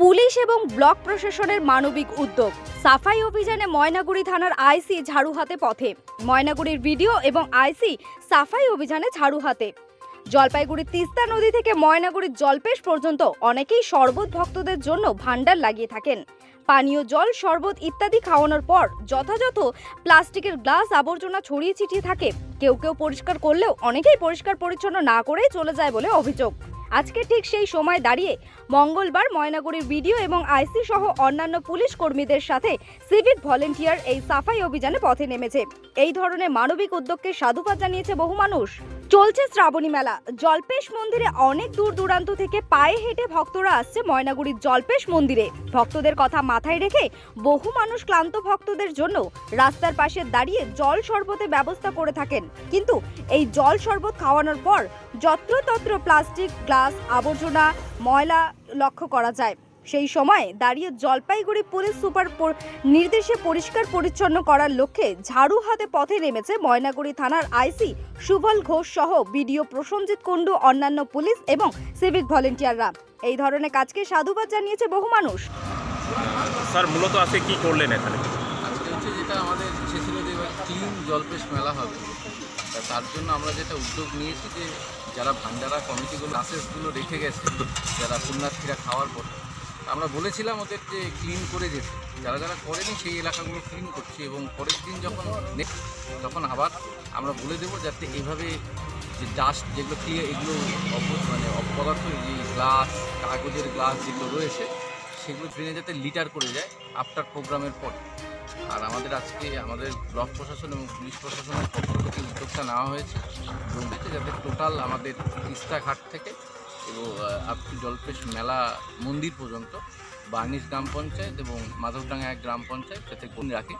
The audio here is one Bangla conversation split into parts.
পুলিশ এবং ব্লক প্রশাসনের মানবিক উদ্যোগ। সাফাই অভিযানে ময়নাগুড়ি থানার আইসি ঝাড়ু হাতে পথে। ময়নাগুড়ির ভিডিও এবং আইসি সাফাই অভিযানে ঝাড়ু হাতে জলপাইগুড়ির তিস্তা নদী থেকে ময়নাগুড়ির জলপেশ পর্যন্ত অনেকেই শরবত ভক্তদের জন্য ভান্ডার লাগিয়ে থাকেন। পানীয় জল, শরবত ইত্যাদি খাওয়ানোর পর যথাযথ প্লাস্টিকের গ্লাস আবর্জনা ছড়িয়ে ছিটিয়ে থাকে। কেউ কেউ পরিষ্কার করলেও অনেকেই পরিষ্কার পরিচ্ছন্ন না করেই চলে যায় বলে অভিযোগ। আজকে ঠিক সেই সময় দাঁড়িয়ে মঙ্গলবার ময়নাগুড়ির বিডিও এবং আইসি সহ অন্যান্য পুলিশ কর্মীদের সাথে সিভিক ভলেন্টিয়ার এই সাফাই অভিযানে পথে নেমেছে। এই ধরনের মানবিক উদ্যোগকে সাধুবাদ জানিয়েছে বহু মানুষ। চলছে শ্রাবণী মেলা। জলপেশ মন্দিরে অনেক দূর দূরান্ত থেকে পায়ে হেঁটে ভক্তরা আসছে ময়নাগুড়ির জলপেশ মন্দিরে। ভক্তদের কথা মাথায় রেখে বহু মানুষ ক্লান্ত ভক্তদের জন্য রাস্তার পাশে দাঁড়িয়ে জল শরবতের ব্যবস্থা করে থাকেন। কিন্তু এই জল শরবত খাওয়ানোর পর যত্রতত্র প্লাস্টিক, গ্লাস, আবর্জনা, ময়লা লক্ষ্য করা যায়। সেই সময় দাঁড়িয়ে জলপাইগুড়ি পুলিশ সুপার নির্দেশে পরিষ্কার পরিচ্ছন্ন করার লক্ষ্যে ঝাড়ু হাতে পথে নেমেছে ময়নাগুড়ি থানার আইসি সুবল ঘোষ সহ বিডিও প্রসঞ্জিৎ কুণ্ডু অন্যান্য পুলিশ এবং সিভিক ভলেন্টিয়াররা। এই ধরনের কাজকে সাধুবাদ জানিয়েছে বহু মানুষ। স্যার মূলত আজকে কি করলেন এখানে? আজকে হচ্ছে যেটা আমাদের ইচ্ছে ছিল যে এবার ক্লিন জলপেশ মেলা হবে। তার জন্য আমরা যেটা উদ্যোগ নিয়েছি যে যারা ভান্ডারা কমিটিগুলো ক্লাসেসগুলো রেখে গেছে যারা পুণ্যার্থীরা খাওয়ার পর আমরা বলেছিলাম ওদের যে ক্লিন করে যেতে। যারা যারা করেনি সেই এলাকাগুলো ক্লিন করছি এবং পরের দিন যখন তখন আবার আমরা বলে দেবো যাতে এইভাবে যে ডাস্ট যেগুলো ক্লিয়ার এগুলো মানে অপদার্থ যে গ্লাস কাগজের গ্লাস যেগুলো রয়েছে, সেগুলো ট্রেনে যাতে লিটার করে যায় আফটার প্রোগ্রামের পর। আর আমাদের আজকে আমাদের ব্লক প্রশাসন এবং পুলিশ প্রশাসনের পক্ষ থেকে উদ্যোগটা নেওয়া হয়েছে। এবং যাতে টোটাল আমাদের তিস্তা ঘাট থেকে আপ টু জলপেশ মেলা মন্দির পর্যন্ত, বার্নিশ গ্রাম পঞ্চায়েত এবং মাধবডাঙ্গা এক গ্রাম পঞ্চায়েত যাতে কোন রাখে,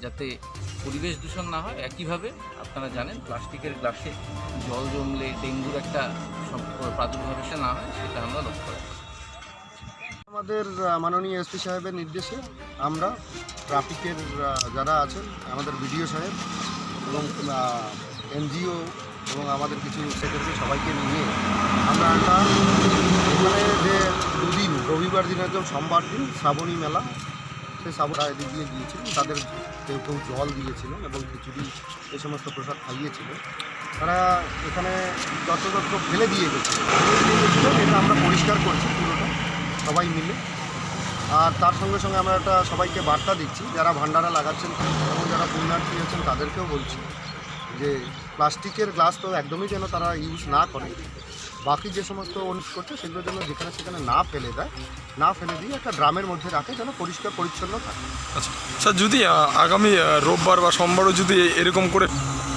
যাতে পরিবেশ দূষণ না হয়, একইভাবে আপনারা জানেন প্লাস্টিকের গ্লাসে জল জমলে ডেঙ্গুর একটা সম- প্রাদুর্ভাব এসে না হয়, সেটা আমরা লক্ষ্য রাখি। আমাদের মাননীয় এসপি সাহেবের নির্দেশে আমরা ট্রাফিকের যারা আছেন, আমাদের বিডিও সাহেব এবং এনজিও এবং আমাদের কিছু সেক্রেটারি সবাইকে নিয়ে আমরা একটা এখানে যে দুদিন, রবিবার দিন একদম সোমবার দিন শ্রাবণী মেলা, সেই শ্রাবণ এদিক দিয়ে গিয়েছিলেন তাদের কেউ কেউ জল দিয়েছিলেন এবং খিচুড়ি, এই সমস্ত প্রসাদ খাইয়েছিলেন। তারা এখানে যত্রতত্র ফেলে দিয়ে গেছে। ফেলে দিয়ে গেছিল এটা আমরা পরিষ্কার করছি পুরোটা, সবাই মিলে। আর তার সঙ্গে সঙ্গে আমরা একটা সবাইকে বার্তা দিচ্ছি, যারা ভান্ডারা লাগাচ্ছেন এবং যারা পুণ্যার্থী আছেন তাদেরকেও বলছি। যে প্লাস্টিকের গ্লাস তো একদমই যেন তারা ইউজ না করে। বাকি যে সমস্ত অনুষ করছে সেগুলো যেন যেখানে সেখানে না ফেলে দেয় না ফেলে দিয়ে একটা ড্রামের মধ্যে রাখে যেন পরিষ্কার পরিচ্ছন্ন থাকে। আচ্ছা স্যার যদি আগামী রোববার বা সোমবারও যদি এরকম করে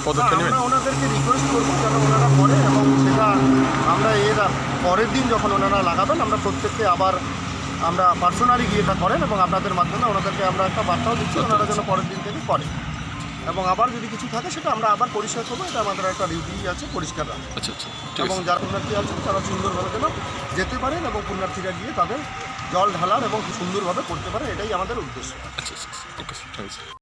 পদক্ষেপ নেবেন? আমরা ওনাদেরকে রিকোয়েস্ট করব যেন ওনারা করে এবং সেটা আমরা এর পরের দিন যখন ওনারা লাগাবেন আমরা প্রত্যেককে আবার আমরা পার্সোনালি গিয়ে এটা করেন এবং আপনাদের মাধ্যমে ওনাদেরকে আমরা একটা বার্তাও দিচ্ছি ওনারা যেন পরের দিন থেকে করে। এবং আবার যদি কিছু থাকে সেটা আমরা আবার পরিষ্কার করব। এটা আমাদের একটা ডিউটি আছে পরিষ্কার রাখা আচ্ছা আচ্ছা এবং আছে। যারা পুণ্যার্থী আছেন তারা সুন্দরভাবে যেন যেতে পারেন এবং পুণ্যার্থীরা গিয়ে তাদের জল ঢালার এবং সুন্দরভাবে করতে পারে এটাই আমাদের উদ্দেশ্য। আচ্ছা আচ্ছা ওকে আছে।